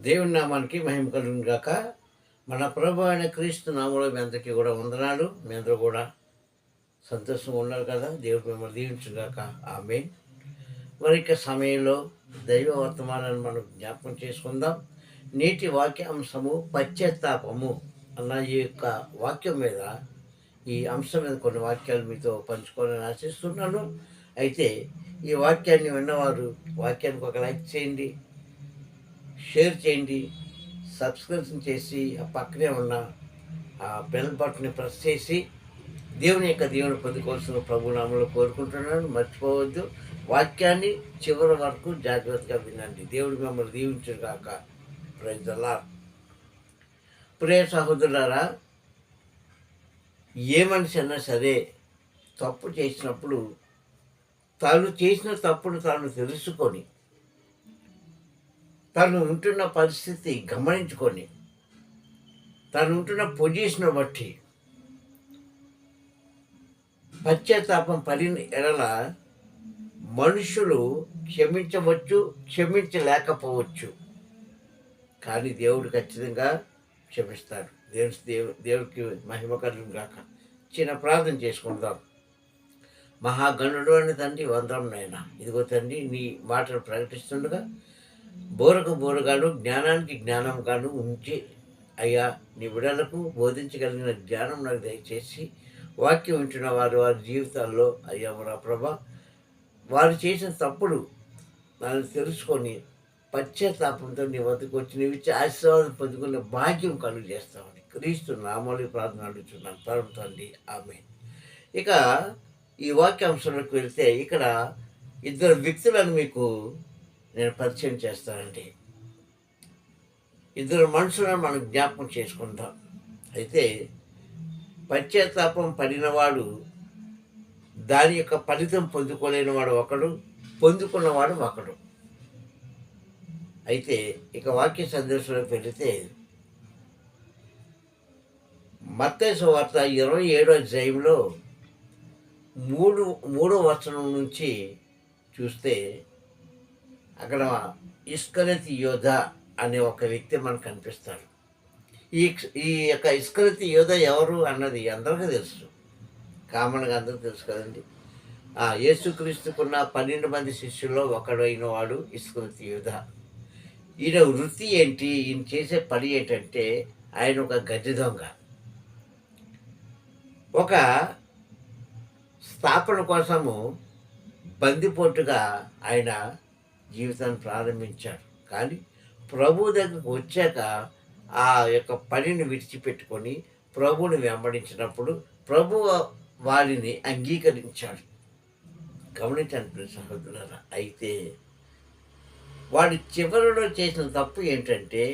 దేవుని నామానికి మహిమ కలుగును గాక. మన ప్రభు అయిన క్రీస్తు నామంలో మీ అందరికీ కూడా వందనాలు. మీ అందరూ కూడా సంతోషంగా ఉన్నారు కదా. దేవుడు మిమ్మల్ని దీవించుగాక ఆమె మరి ఇక సమయంలో దైవ వర్తమానాన్ని మనం జ్ఞాపకం చేసుకుందాం. నీటి వాక్యాంశము పశ్చాత్తాపము అన్న ఈ యొక్క వాక్యం మీద ఈ అంశం మీద కొన్ని వాక్యాలు మీతో పంచుకోవాలని ఆశిస్తున్నాను. అయితే ఈ వాక్యాన్ని విన్నవారు వాక్యానికి ఒక లైక్ చేయండి. షేర్ చేయండి సబ్స్క్రిప్షన్ చేసి ఆ పక్కనే ఉన్న ఆ బెల్ బటన్ని ప్రెస్ చేసి దేవుని యొక్క దేవుని పొందుకోవాల్సిన ప్రభునామంలో కోరుకుంటున్నాను. మర్చిపోవద్దు. వాక్యాన్ని చివరి వరకు జాగ్రత్తగా వినండి. దేవుడు మిమ్మల్ని దీవించును కాక ప్రజలా ప్రియ సహోదరులారా ఏ మనిషి అన్నా సరే తప్పు చేసినప్పుడు తాను చేసిన తప్పును తాను తెలుసుకొని తను ఉంటున్న పరిస్థితి గమనించుకొని తను ఉంటున్న పొజిషన్ బట్టి పశ్చాత్తాపం పడిన ఎడల మనుషులు క్షమించవచ్చు క్షమించలేకపోవచ్చు. కానీ దేవుడు ఖచ్చితంగా క్షమిస్తాడు. దేవుడి దేవు దేవుడికి మహిమ కలుగును కాక చిన్న ప్రార్థన చేసుకుందాం. మహాగణుడు అని తండ్రి వందరం నాయన. ఇదిగో తండ్రి నీ మాటలు ప్రకటిస్తుండగా బోరకు బోరగాను జ్ఞానానికి జ్ఞానం కాను ఉంచి అయ్యా నీ బిడలకు బోధించగలిగిన జ్ఞానం నాకు దయచేసి వాక్యం ఉంచిన వారు వారి జీవితాల్లో అయ్యా మన ప్రభ వారు చేసిన తప్పుడు నన్ను తెలుసుకొని పశ్చాత్తాపంతో నీ వద్దకు వచ్చి నీవు ఇచ్చే ఆశీర్వాదం పొందుకునే భాగ్యం కలుగు చేస్తామని క్రీస్తు నామూలి ప్రార్థన అడుగుతున్నాను. పరమతండి ఆమె ఇక ఈ వాక్యాంశంలోకి వెళ్తే ఇక్కడ ఇద్దరు వ్యక్తులను మీకు నేను పరిచయం చేస్తానండి ఇద్దరు మనుషులను మనం జ్ఞాపకం చేసుకుంటాం. అయితే పశ్చాత్తాపం పడినవాడు దాని యొక్క ఫలితం పొందుకోలేని వాడు ఒకడు పొందుకున్నవాడు ఒకడు. అయితే ఇక వాక్య సందేశంలోకి వెళితే మత్తేసు వార్త ఇరవై ఏడో అధ్యాయంలో మూడు మూడో వచనం నుంచి చూస్తే అక్కడ ఇస్కరతి యోధ అనే ఒక వ్యక్తి మనకు కనిపిస్తాడు. ఈ ఈ యొక్క ఇస్కరతి యోధ ఎవరు అన్నది అందరికీ తెలుసు. కామన్గా అందరికీ తెలుసు కదండి. ఆ యేసుక్రీస్తుకున్న పన్నెండు మంది శిష్యుల్లో ఒకడైన వాడు ఇస్కరతి యోధ. ఈయన వృత్తి ఏంటి? ఈయన చేసే పని ఏంటంటే ఆయన ఒక గడ్డి దొంగ. ఒక స్థాపన కోసము బందిపోటుగా ఆయన జీవితాన్ని ప్రారంభించాడు. కానీ ప్రభు దగ్గరకు వచ్చాక ఆ యొక్క పనిని విడిచిపెట్టుకొని ప్రభువుని వెంబడించినప్పుడు ప్రభు వారిని అంగీకరించాడు. గమనించండి ప్రియ సహోదరులారా అయితే వాడి చివరిలో చేసిన తప్పు ఏంటంటే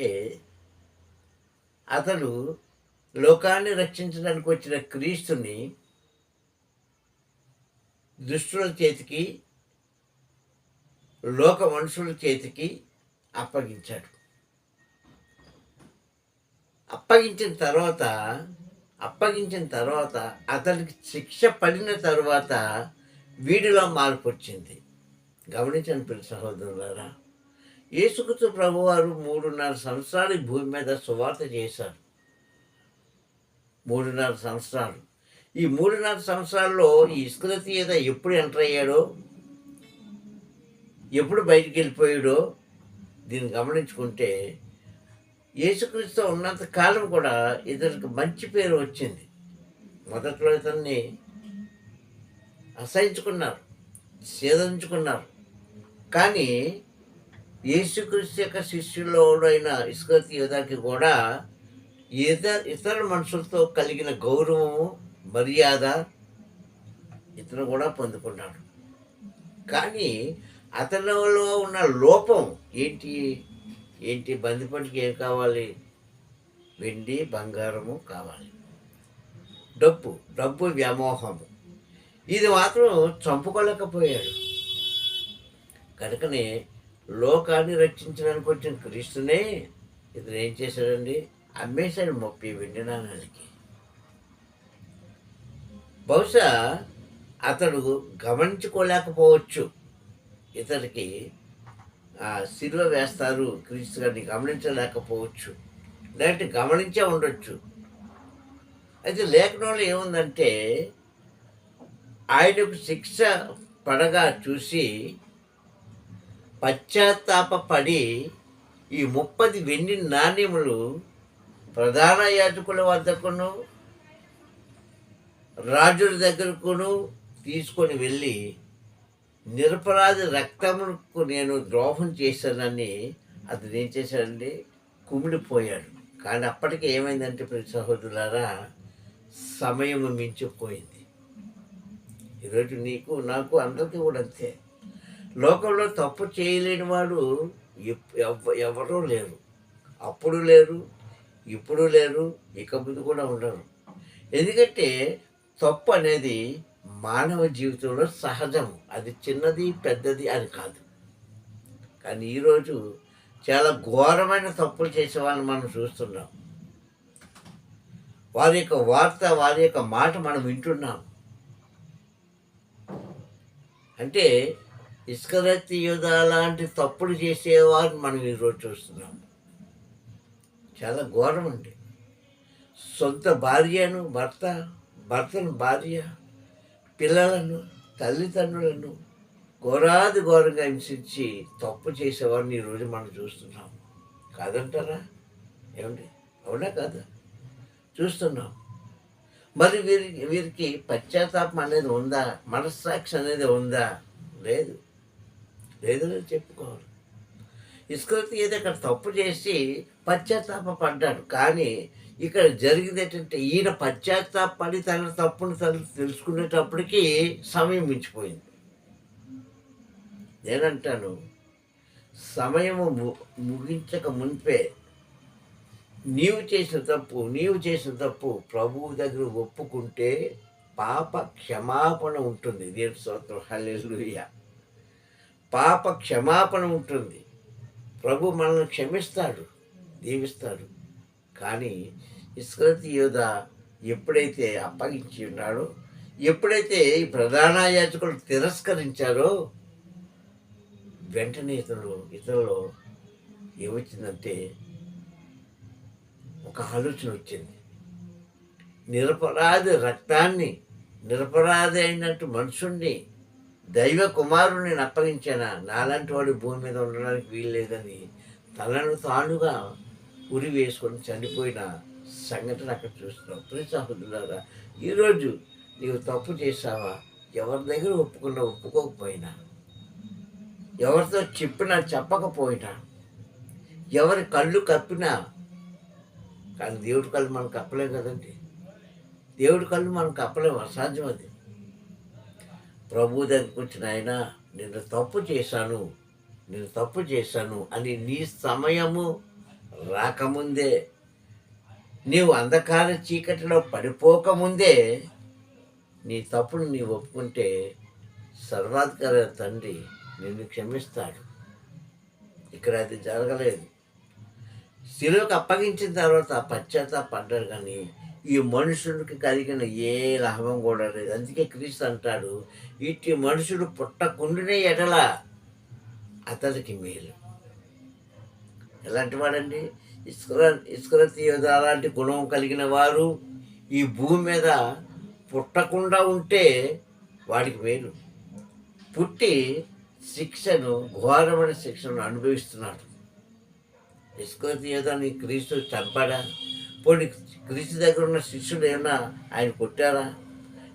అతడు లోకాన్ని రక్షించడానికి వచ్చిన క్రీస్తుని దుష్టుల చేతికి లోక మనుషుల చేతికి అప్పగించాడు. అప్పగించిన తర్వాత అప్పగించిన తర్వాత అతనికి శిక్ష పడిన తర్వాత వీడిలో మార్పు వచ్చింది. గమనించండి పిల్ల సహోదరులారా యేసుకృతు ప్రభువారు మూడున్నర సంవత్సరాలు భూమి మీద సువార్త చేశారు. మూడున్నర సంవత్సరాలు. ఈ మూడున్నర సంవత్సరాల్లో ఈ ఇస్కృతీయత ఎప్పుడు ఎంటర్ అయ్యాడో? ఎప్పుడు బయటికి వెళ్ళిపోయాడో దీన్ని గమనించుకుంటే యేసుక్రీస్తు ఉన్నంత కాలం కూడా ఇతనికి మంచి పేరు వచ్చింది. మొదట్లో ఇతన్ని అసహించుకున్నారు సేదించుకున్నారు కానీ యేసుక్రీస్తు యొక్క శిష్యుల్లో అయిన ఇస్కృతి యోధాకి కూడా ఇతర ఇతర మనుషులతో కలిగిన గౌరవము మర్యాద ఇతను కూడా పొందుకున్నాడు. కానీ అతనిలో ఉన్న లోపం ఏంటి? ఏంటి? బందిపంటికి ఏం కావాలి? వెండి బంగారము కావాలి. డబ్బు డబ్బు వ్యామోహము. ఇది మాత్రం చంపుకోలేకపోయాడు. కనుకనే లోకాన్ని రక్షించడానికి వచ్చిన క్రీస్తునే ఇతను ఏం చేశాడండి? అమ్మేశాడు ముప్పై వెండి నాణాలకి. బహుశా అతడు గమనించుకోలేకపోవచ్చు. ఇతనికి ఆ, సిలువ వేస్తారు క్రీస్తు గారిని గమనించలేకపోవచ్చు. లేదంటే గమనించే ఉండొచ్చు. అయితే లేఖనంలో ఏముందంటే ఆయనకు శిక్ష పడగా చూసి పశ్చాత్తాపడి ఈ ముప్పది వెండి నాణ్యములు ప్రధాన యాజకుల వద్దకును రాజుల దగ్గరకును తీసుకొని వెళ్ళి నిరపరాధి రక్తముకు నేను ద్రోహం చేశానని అతను ఏం చేశాడండి? కుమిడిపోయాడు కానీ అప్పటికి ఏమైందంటే ప్రతి సహోదరులారా సమయం మించిపోయింది. ఈరోజు నీకు నాకు అందరికీ కూడా అంతే. లోకంలో తప్పు చేయలేని వాడు ఎప్- ఎవరూ లేరు. అప్పుడు లేరు ఇప్పుడు లేరు ఇక ముందు కూడా ఉండరు. ఎందుకంటే తప్పు అనేది మానవ జీవితంలో సహజం అది చిన్నది పెద్దది అని కాదు. కానీ ఈరోజు చాలా ఘోరమైన తప్పులు చేసే వాళ్ళని మనం చూస్తున్నాం. వారి యొక్క వార్త వారి యొక్క మాట మనం వింటున్నాం. అంటే ఇస్కరత్తి యుధ లాంటి తప్పులు చేసేవారిని మనం ఈరోజు చూస్తున్నాం. చాలా ఘోరం అండి. సొంత భార్యను భర్త భర్తను భార్య పిల్లలను తల్లిదండ్రులను ఘోరాది ఘోరంగా హింసించి తప్పు చేసేవారిని ఈరోజు మనం చూస్తున్నాం. కాదంటారా? ఏమండి? అవునా కాదా? చూస్తున్నాం. మరి వీరి వీరికి పశ్చాత్తాపం అనేది ఉందా? మనస్సాక్షి అనేది ఉందా? లేదు. లేదు చెప్పుకోవాలి. ఇస్కృతి ఏదో ఇక్కడ తప్పు చేసి పశ్చాత్తాప పడ్డాడు కానీ ఇక్కడ జరిగింది ఏంటంటే ఈయన పశ్చాత్తాపడి తన తప్పును తను తెలుసుకునేటప్పటికి సమయం మించిపోయింది. నేనంటాను సమయము ము- ముగించక మునిపే నీవు చేసిన తప్పు నీవు చేసిన తప్పు ప్రభువు దగ్గర ఒప్పుకుంటే పాప క్షమాపణ ఉంటుంది. దేవుని స్తోత్రం. హల్లెలూయా. పాప క్షమాపణ ఉంటుంది. ప్రభు మనల్ని క్షమిస్తాడు దీవిస్తాడు. కానీ ఇస్కరతి యోధ ఎప్పుడైతే అప్పగించి ఉన్నాడో ఎప్పుడైతే ఈ ప్రధాన యాచకులు తిరస్కరించారో వెంటనే ఇతను ఇతరులో ఏమొచ్చిందంటే ఒక ఆలోచన వచ్చింది. నిరపరాధి రక్తాన్ని నిరపరాధి అయినట్టు మనుషుణ్ణి దైవ కుమారుని అప్పగించానా నాలాంటి వాడు భూమి మీద ఉండడానికి వీలు లేదని తనను తానుగా ఉరి వేసుకొని చనిపోయిన సంఘటన అక్కడ చూస్తున్నాం. ప్రియ సహోదరులారా ఈరోజు నీవు తప్పు చేసావా ఎవరి దగ్గర ఒప్పుకున్నా ఒప్పుకోకపోయినా? ఎవరితో చెప్పినా చెప్పకపోయినా? ఎవరి కళ్ళు కప్పినా? కానీ దేవుడి కళ్ళు మనం కప్పలేం కదండి. దేవుడి కళ్ళు మనం కప్పలేం అసాధ్యం అది. ప్రభు దగ్గరికి వచ్చిన ఆయన నేను తప్పు చేశాను నేను తప్పు చేశాను అని నీ సమయము రాకముందే. నీవు అంధకార చీకటిలో పడిపోకముందే నీ తప్పును నీవు ఒప్పుకుంటే సర్వాధికార తండ్రి నిన్ను క్షమిస్తాడు. ఇక్కడ అది జరగలేదు. శిలువకు అప్పగించిన తర్వాత పశ్చాత్తాపడ్డాడు కానీ ఈ మనుషుడికి కలిగిన ఏ లాభం కూడా లేదు. అందుకే క్రీస్తు అంటాడు ఇట్టి మనుషుడు పుట్టకుండానే ఎడల అతడికి మేలు. ఎలాంటి వాడండి? ఇస్కుర ఇస్కురతి యోధ గుణం కలిగిన వారు ఈ భూమి మీద పుట్టకుండా ఉంటే వాడికి మేలు. పుట్టి శిక్షను ఘోరమైన శిక్షను అనుభవిస్తున్నాడు. ఇస్కరతి యోధాన్ని క్రీస్తు చంపాడా? పోనీ క్రీస్తు దగ్గర ఉన్న శిష్యుడు ఏమన్నా ఆయన కొట్టారా?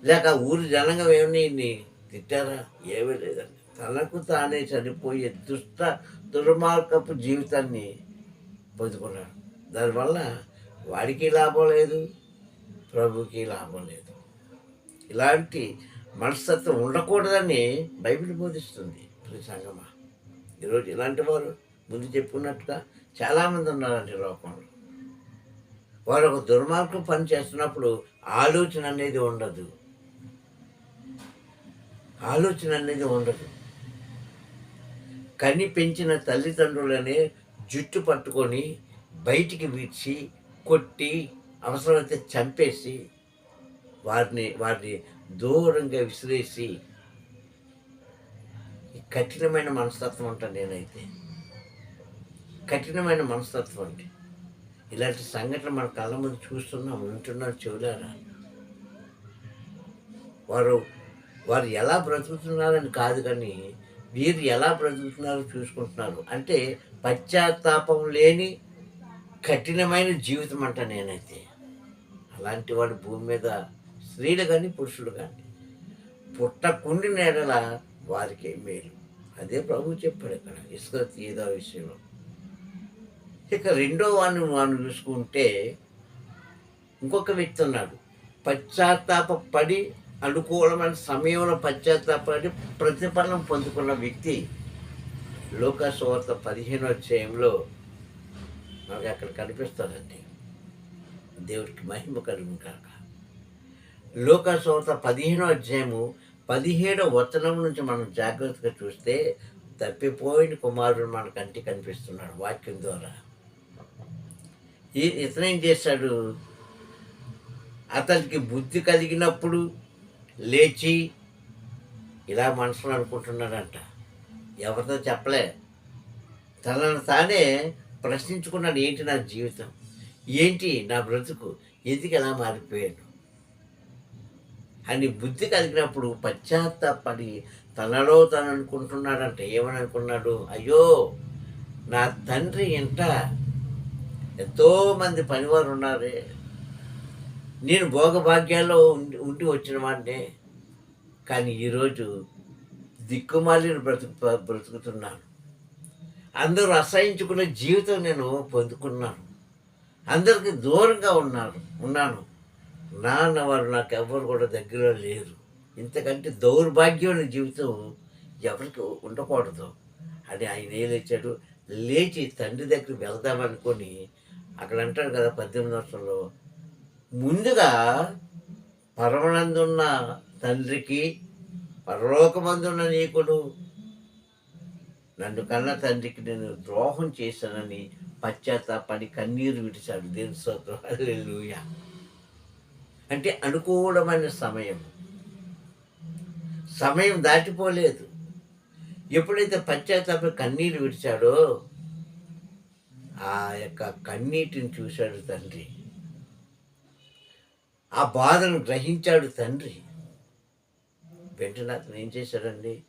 లేక ఊరి జనంగా ఏమన్నా ఈయన్ని తిట్టారా? ఏమీ లేదండి. తనకు తానే చనిపోయే దుష్ట దుర్మార్గపు జీవితాన్ని పొందుకున్నాడు దానివల్ల వాడికి లాభం లేదు ప్రభుకి లాభం లేదు. ఇలాంటి మనస్తత్వం ఉండకూడదని బైబిల్ బోధిస్తుంది ప్రతి ఈరోజు ఇలాంటి వారు ముందు చెప్పుకున్నట్టుగా చాలామంది ఉన్నారండి లోకంలో. వారు ఒక దుర్మార్గం పని చేస్తున్నప్పుడు ఆలోచన అనేది ఉండదు. ఆలోచన అనేది ఉండదు. కని పెంచిన తల్లిదండ్రులనే జుట్టు పట్టుకొని బయటికి విడిచి కొట్టి అవసరమైతే చంపేసి వారిని వారిని దూరంగా విసిరేసి కఠినమైన మనస్తత్వం అంట నేనైతే. కఠినమైన మనస్తత్వం అంటే ఇలాంటి సంఘటన మన కళ్ళ ముందు చూస్తున్నాం వింటున్నాం చెవులారా? వారు వారు ఎలా బ్రతుకుతున్నారని కాదు కానీ వీరు ఎలా బ్రతుకుతున్నారో చూసుకుంటున్నారు? అంటే పశ్చాత్తాపం లేని కఠినమైన జీవితం అంట నేనైతే. అలాంటి వాడు భూమి మీద స్త్రీలు కానీ పురుషులు కానీ పుట్టకుండి నేడల వారికి మేలు. అదే ప్రభు చెప్పాడు ఇక్కడ ఇసుక తీదా విషయంలో ఇక రెండో వాడిని వాడిని చూసుకుంటే ఇంకొక వ్యక్తి ఉన్నాడు. పశ్చాత్తాప పడి అనుకూలమైన సమయంలో పశ్చాత్తాపడి ప్రతిఫలం పొందుకున్న వ్యక్తి లోకసువార్త పదిహేను అధ్యాయంలో మనకి అక్కడ కనిపిస్తుందండి. దేవుడికి మహిమ కలుగు కాక లోకసువార్త పదిహేనో అధ్యాయము పదిహేడో వచనం నుంచి మనం జాగ్రత్తగా చూస్తే తప్పిపోయిన కుమారుడు మన కంటి కనిపిస్తున్నాడు వాక్యం ద్వారా. ఈ ఇతనేం చేశాడు? అతనికి బుద్ధి కలిగినప్పుడు లేచి ఇలా మనసులో అనుకుంటున్నాడంట. ఎవరితో చెప్పలే? తనను తానే ప్రశ్నించుకున్నాడు ఏంటి నా జీవితం? ఏంటి నా బ్రతుకు? ఎందుకు ఎలా మారిపోయాను? అని బుద్ధి కలిగినప్పుడు పశ్చాత్తాపడి తనలో తను అనుకుంటున్నాడంట ఏమని అనుకున్నాడు? అయ్యో నా తండ్రి ఇంట ఎంతోమంది పనివారు ఉన్నారే. నేను భోగభాగ్యాల్లో ఉండి ఉండి వచ్చిన వాడినే. కానీ ఈరోజు దిక్కుమాలిన బ్రతుకు బ్రతుకుతున్నాను. అందరూ అసహించుకునే జీవితం నేను పొందుకున్నాను. అందరికి దూరంగా ఉన్నారు ఉన్నాను. నాన్న వారు నాకు ఎవరు కూడా దగ్గరలో లేరు. ఇంతకంటే దౌర్భాగ్యమైన జీవితం ఎవరికి ఉండకూడదు అని ఆయన ఏం లేచాడు. లేచి తండ్రి దగ్గరికి వెళ్దామనుకొని అక్కడ అంటాడు కదా పద్దెనిమిది వర్షంలో ముందుగా పరమనందున్న తండ్రికి పరలోకమందున్న నీకుడు నన్ను కన్న తండ్రికి నేను ద్రోహం చేశానని పశ్చాత్తాపడి కన్నీరు విడిచాడు దేని స్తోత్రం. అంటే అనుకూలమైన సమయం. సమయం దాటిపోలేదు. ఎప్పుడైతే పశ్చాత్తాప కన్నీరు విడిచాడో ఆ యొక్క కన్నీటిని చూశాడు తండ్రి. ఆ బాధను గ్రహించాడు తండ్రి. వెంటనే అతను ఏం చేశాడండి?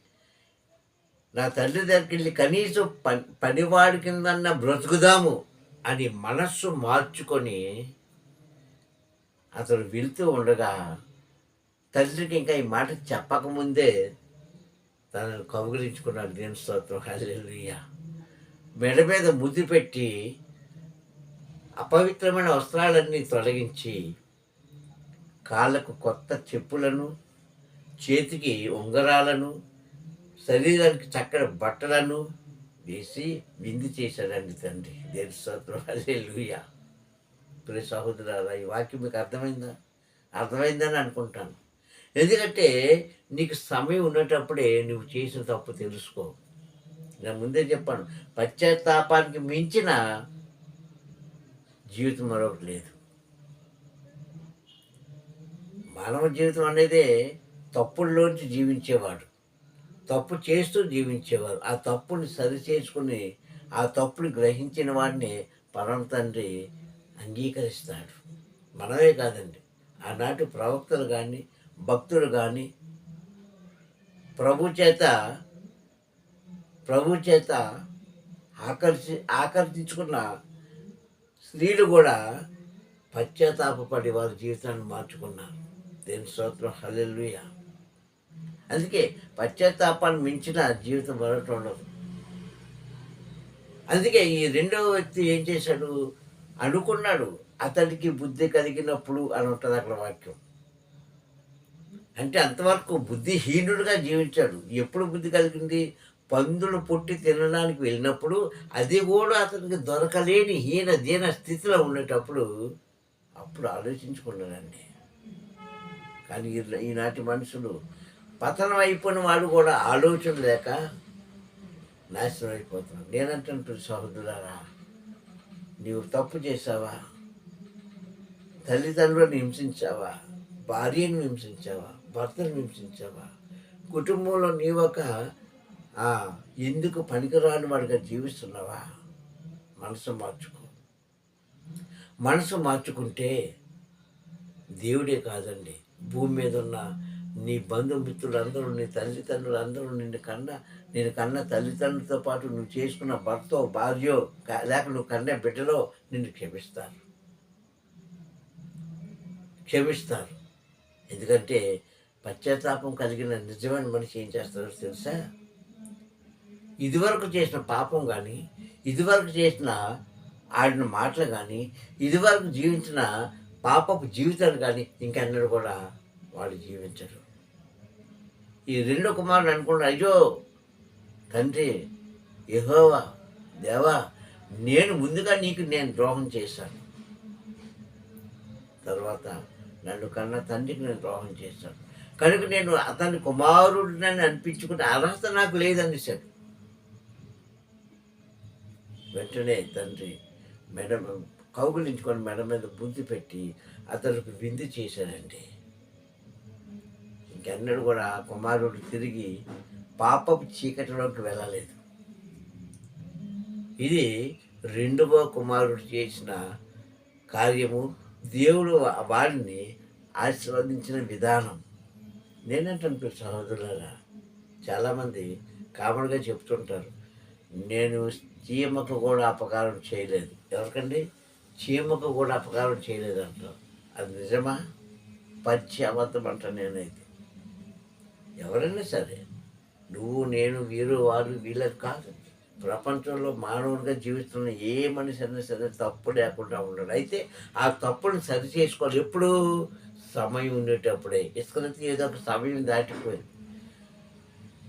నా తండ్రి దగ్గరికి వెళ్ళి కనీసం పని పనివాడి కిందన్న బ్రతుకుదాము అని మనస్సు మార్చుకొని అతను వెళ్తూ ఉండగా తండ్రికి ఇంకా ఈ మాట చెప్పకముందే తనను కౌగిలించుకున్నాడు. నేను స్తోత్రం. హల్లెలూయా. మెడ మీద ముద్దు పెట్టి అపవిత్రమైన వస్త్రాలన్నీ తొలగించి కాళ్ళకు కొత్త చెప్పులను చేతికి ఉంగరాలను శరీరానికి చక్కటి బట్టలను వేసి విందు చేశాడండి తండ్రి. దేని స్తోత్రం. హల్లెలూయా. ప్రియ సహోదరారా ఈ వాక్యం మీకు అర్థమైందా? అర్థమైందని అనుకుంటాను. ఎందుకంటే నీకు సమయం ఉన్నటప్పుడే నువ్వు చేసిన తప్పు తెలుసుకో. నేను ముందే చెప్పాను పశ్చాత్తాపానికి మించిన జీవితం మరొకటి లేదు. మానవ జీవితం అనేదే తప్పుల్లోంచి జీవించేవాడు. తప్పు చేస్తూ జీవించేవారు ఆ తప్పుని సరి చేసుకుని ఆ తప్పుని గ్రహించిన వాడిని పరమ తండ్రి అంగీకరిస్తాడు. మనమే కాదండి. ఆనాటి ప్రవక్తలు కానీ భక్తులు కానీ ప్రభు చేత ప్రభు చేత ఆకర్షి ఆకర్షించుకున్న స్త్రీలు కూడా పశ్చాత్తాపడి వారి జీవితాన్ని మార్చుకున్నారు. దేని స్తోత్రం? అందుకే పశ్చాత్తాపాన్ని మించిన జీవితం మరొకటి ఉండదు. అందుకే ఈ రెండవ వ్యక్తి ఏం చేశాడు? అనుకున్నాడు అతడికి బుద్ధి కలిగినప్పుడు అని ఉంటుంది అక్కడ వాక్యం. అంటే అంతవరకు బుద్ధిహీనుడుగా జీవించాడు. ఎప్పుడు బుద్ధి కలిగింది? పందులు పుట్టి తినడానికి వెళ్ళినప్పుడు అది కూడా అతనికి దొరకలేని హీన దీన స్థితిలో ఉండేటప్పుడు అప్పుడు ఆలోచించుకున్నాడండి. కానీ ఈనాటి మనుషులు పతనం అయిపోయిన వాడు కూడా ఆలోచన లేక నాశనం అయిపోతున్నాడు నేనంటాను సహోదరులారా నీవు తప్పు చేసావా తల్లిదండ్రులను హింసించావా? భార్యను హింసించావా? భర్తను హింసించావా? కుటుంబంలో నీ ఒక ఎందుకు పనికిరాని వాడిగా జీవిస్తున్నావా? మనసు మార్చుకో. మనసు మార్చుకుంటే దేవుడే కాదండి. భూమి మీద ఉన్న నీ బంధుమిత్రులందరూ నీ తల్లిదండ్రులు అందరూ నిన్ను కన్న నేను కన్న తల్లిదండ్రులతో పాటు నువ్వు చేసుకున్న భర్తో భార్యో లేక నువ్వు కన్న బిడ్డలో నిన్ను క్షమిస్తారు. క్షమిస్తారు. ఎందుకంటే పశ్చాత్తాపం కలిగిన నిజమైన మనిషి ఏం చేస్తారో తెలుసా? ఇదివరకు చేసిన పాపం కానీ ఇదివరకు చేసిన ఆడిన మాటలు కానీ ఇదివరకు జీవించిన పాపపు జీవితాలు కానీ ఇంకెన్నడూ కూడా వాళ్ళు జీవించరు. ఈ రెండు కుమారుడు అనుకున్నారు అయ్యో తండ్రి యహోవా దేవా నేను ముందుగా నీకు నేను ద్రోహం చేశాను. తర్వాత నన్ను కన్న తండ్రికి నేను ద్రోహం చేశాను. కనుక నేను అతని కుమారుడినని అనిపించుకునే అర్హత నాకు లేదనిశాడు. వెంటనే తండ్రి మేడం కౌగులించుకొని మెడ మీద బుద్ధి పెట్టి అతనికి విందు చేశాడండి. ఇంకెన్నడూ కూడా కుమారుడు తిరిగి పాపపు చీకటిలోకి వెళ్ళలేదు. ఇది రెండవ కుమారుడు చేసిన కార్యము. దేవుడు వాడిని ఆశీర్వదించిన విధానం. నేనంటాను సహోదరులారా చాలామంది కామన్గా చెప్తుంటారు నేను చీమకు కూడా అపకారం చేయలేదు. ఎవరికండి? చీమకు కూడా అపకారం చేయలేదంట అది నిజమా? పచ్చి అబద్ధం అంట నేనైతే. ఎవరైనా సరే నువ్వు నేను వీరు వారు వీళ్ళకి కాదు. ప్రపంచంలో మానవునిగా జీవిస్తున్న ఏ మనిషి అయినా సరే తప్పు లేకుండా ఉండడు. అయితే ఆ తప్పుని సరి చేసుకోవాలి ఎప్పుడు? సమయం ఉండేటప్పుడే. ఇసుకలకి ఏదో ఒక సమయం దాటిపోయింది.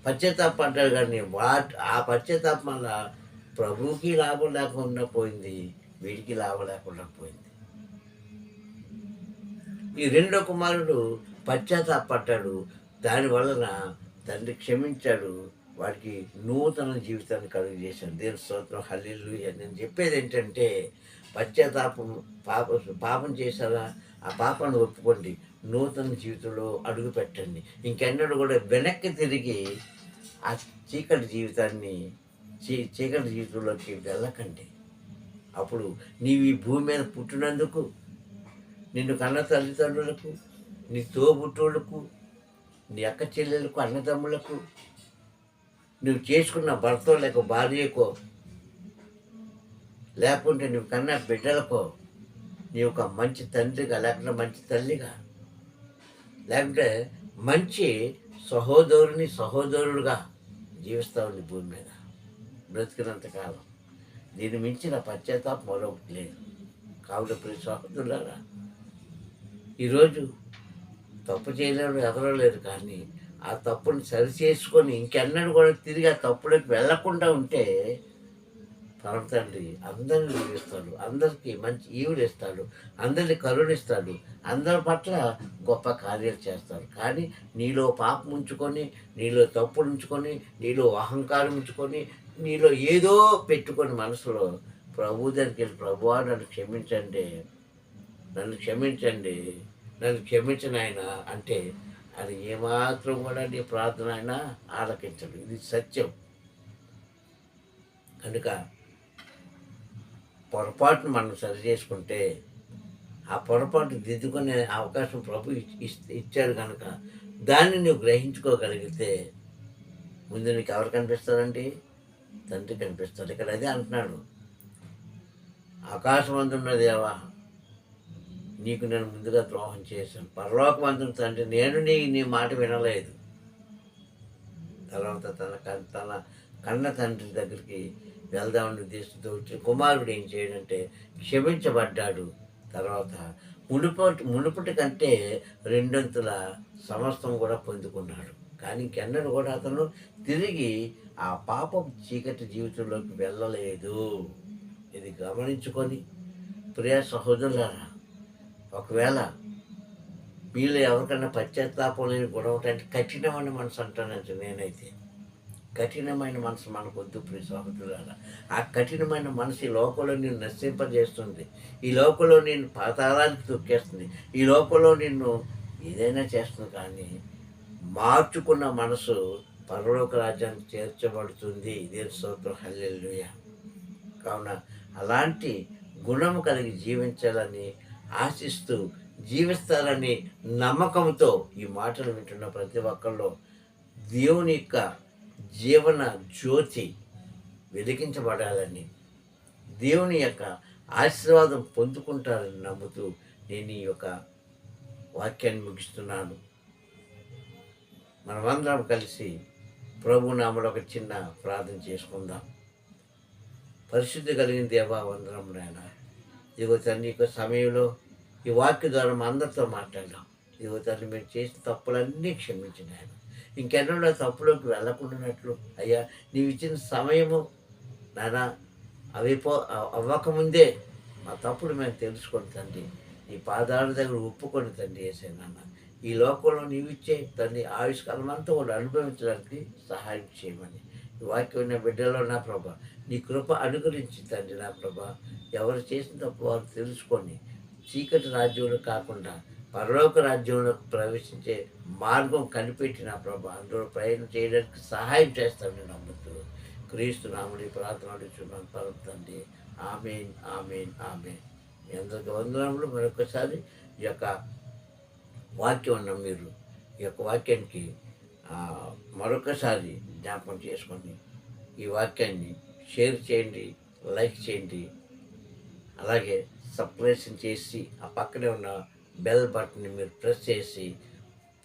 పశ్చాత్తాపం అంటారు కానీ వాట్ ఆ పశ్చాత్తాపం వల్ల ప్రభువుకి లాభం లేకుండా పోయింది. వీడికి లాభ లేకుండా పోయింది. ఈ రెండో కుమారుడు పశ్చాత్తాపడ్డాడు. దాని వలన తండ్రి క్షమించాడు. వాడికి నూతన జీవితాన్ని కలుగు చేశాను దేని స్తోత్రం హల్లిల్లు నేను చెప్పేది ఏంటంటే పశ్చాత్తాపం పాప పాపం చేశారా? ఆ పాపాన్ని ఒప్పుకోండి. నూతన జీవితంలో అడుగు పెట్టండి. ఇంకెన్నడూ కూడా వెనక్కి తిరిగి ఆ చీకటి జీవితాన్ని చీ చీకటి జీవితంలోకి వెళ్ళకండి. అప్పుడు నీవు ఈ భూమి మీద పుట్టినందుకు నిన్ను కన్న తల్లిదండ్రులకు నీ తోబుట్టోళ్ళకు నీ అక్క చెల్లెలకు అన్నదమ్ములకు నువ్వు చేసుకున్న భర్త లేక భార్యకో లేకుంటే నువ్వు కన్న బిడ్డలకో నీ ఒక మంచి తండ్రిగా లేకుంటే మంచి తల్లిగా లేకుంటే మంచి సహోదరుని సహోదరుడుగా జీవిస్తావు నీ భూమి మీద. బ్రతికినంత దీని మించిన పశ్చాత్తాపం మరొకటి లేదు. కాబట్టి ప్రతి సహోదరులారా ఈరోజు తప్పు చేయలేరు ఎదరలేరు కానీ ఆ తప్పుని సరి చేసుకొని ఇంకెన్నడూ కూడా తిరిగి ఆ తప్పులోకి వెళ్ళకుండా ఉంటే పరమ తండ్రి అందరిని దీవిస్తాడు అందరికీ మంచి ఈవుడు ఇస్తాడు అందరిని కరుణిస్తాడు అందరి పట్ల గొప్ప కార్యాలు చేస్తాడు. కానీ నీలో పాపం ఉంచుకొని నీలో తప్పులు ఉంచుకొని నీలో అహంకారం ఉంచుకొని నీలో ఏదో పెట్టుకొని మనసులో ప్రభు దగ్గరికి వెళ్ళి ప్రభువా నన్ను క్షమించండి. నన్ను క్షమించండి. నన్ను క్షమించిన ఆయన అంటే అది ఏమాత్రం కూడా నీ ప్రార్థన ఆయన ఆలకించడు. ఇది సత్యం. కనుక పొరపాటును మనం సరి చేసుకుంటే ఆ పొరపాటు దిద్దుకునే అవకాశం ప్రభు ఇచ్చారు ఇచ్చాడు కనుక దాన్ని నువ్వు గ్రహించుకోగలిగితే ముందు నీకు ఎవరు కనిపిస్తారండి? తండ్రి కనిపిస్తాడు. ఇక్కడ అదే అంటున్నాడు. ఆకాశం దేవా నీకు నేను ముందుగా ద్రోహం చేశాను. పరలోకమందున తండ్రి నేను నీ నీ మాట వినలేదు. తర్వాత తన తన కన్న తండ్రి దగ్గరికి వెళ్దామని ఉద్దేశంతో వచ్చిన కుమారుడు ఏం చేయడంటే క్షమించబడ్డాడు. తర్వాత మునుపటి మునుపటి కంటే రెండంతుల సమస్తం కూడా పొందుకున్నాడు. కానీ ఇంకెన్నడూ కూడా అతను తిరిగి ఆ పాపం చీకటి జీవితంలోకి వెళ్ళలేదు. ఇది గమనించుకొని ప్రియ సహోదరులారా ఒకవేళ మీలో ఎవరికన్నా పశ్చాత్తాపం లేని గొడవ అంటే కఠినమైన మనసు అంటానంటే నేనైతే. కఠినమైన మనసు మనకు వద్దు ప్రియ సహోదరులారా. ఆ కఠినమైన మనసు ఈ లోకంలో నిన్ను నశింపజేస్తుంది. ఈ లోకంలో నేను పాతాళానికి తొక్కేస్తుంది. ఈ లోకంలో నిన్ను ఏదైనా చేస్తుంది కానీ మార్చుకున్న మనసు పరలోక రాజ్యానికి చేర్చబడుతుంది. ఇదే స్తోత్రం. హల్లెల్లుయ కావున అలాంటి గుణము కలిగి జీవించాలని ఆశిస్తూ జీవిస్తారని నమ్మకంతో ఈ మాటలు వింటున్న ప్రతి ఒక్కరిలో దేవుని యొక్క జీవన జ్యోతి వెలిగించబడాలని దేవుని యొక్క ఆశీర్వాదం పొందుకుంటారని నమ్ముతూ నేను ఈ యొక్క వాక్యాన్ని ముగిస్తున్నాను. మనమందరం కలిసి ప్రభునామలో ఒక చిన్న ప్రార్థన చేసుకుందాం. పరిశుద్ధి కలిగిన దేవా వందరం నాయన. ఇదిగో తండ్రి యొక్క సమయంలో ఈ వాక్య ద్వారా మా అందరితో మాట్లాడాం ఇదిగో తండ్రి మీరు చేసిన తప్పులన్నీ క్షమించిన ఆయన ఇంకెన్నో తప్పులోకి వెళ్ళకుండానట్లు అయ్యా నీవు ఇచ్చిన సమయము నాన్న అవి పో అవ్వకముందే మా తప్పులు మేము తెలుసుకొని తండ్రి నీ పాదాల దగ్గర ఒప్పుకొని తండ్రి వేసాను నాన్న ఈ లోకంలో నీవిచ్చే తండ్రి ఆయుష్కాలం అంతా కూడా అనుభవించడానికి సహాయం చేయమని. ఈ వాక్యం నా బిడ్డలో నా ప్రభ. నీ కృప అనుగ్రహించి తండ్రి నా ప్రభ. ఎవరు చేసిన తప్పు వారు తెలుసుకొని చీకటి రాజ్యంలో కాకుండా పరలోక రాజ్యంలో ప్రవేశించే మార్గం కనిపెట్టిన ప్రభ. అందులో ప్రయాణం చేయడానికి సహాయం చేస్తాను నమ్ముతూ. క్రీస్తు నాముడి ప్రార్థన అడుగుతున్నాను పరం తండ్రి. Amen amen amen. మీ వందనములు. మరొకసారి ఈ యొక్క వాక్యం ఉన్న మీరు ఈ యొక్క వాక్యానికి మరొకసారి జ్ఞాపకం చేసుకొని ఈ వాక్యాన్ని షేర్ చేయండి లైక్ చేయండి. అలాగే సబ్స్క్రిప్షన్ చేసి ఆ పక్కనే ఉన్న బెల్ బటన్ని మీరు ప్రెస్ చేసి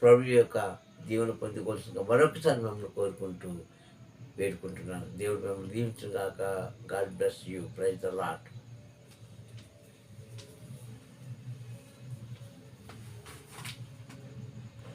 ప్రభు యొక్క దీవెన పొందుకోవాల్సిందిగా మరొకసారి మిమ్మల్ని కోరుకుంటూ వేడుకుంటున్నాను. దేవుడు మిమ్మల్ని దీవించుగాక God bless you praise the Lord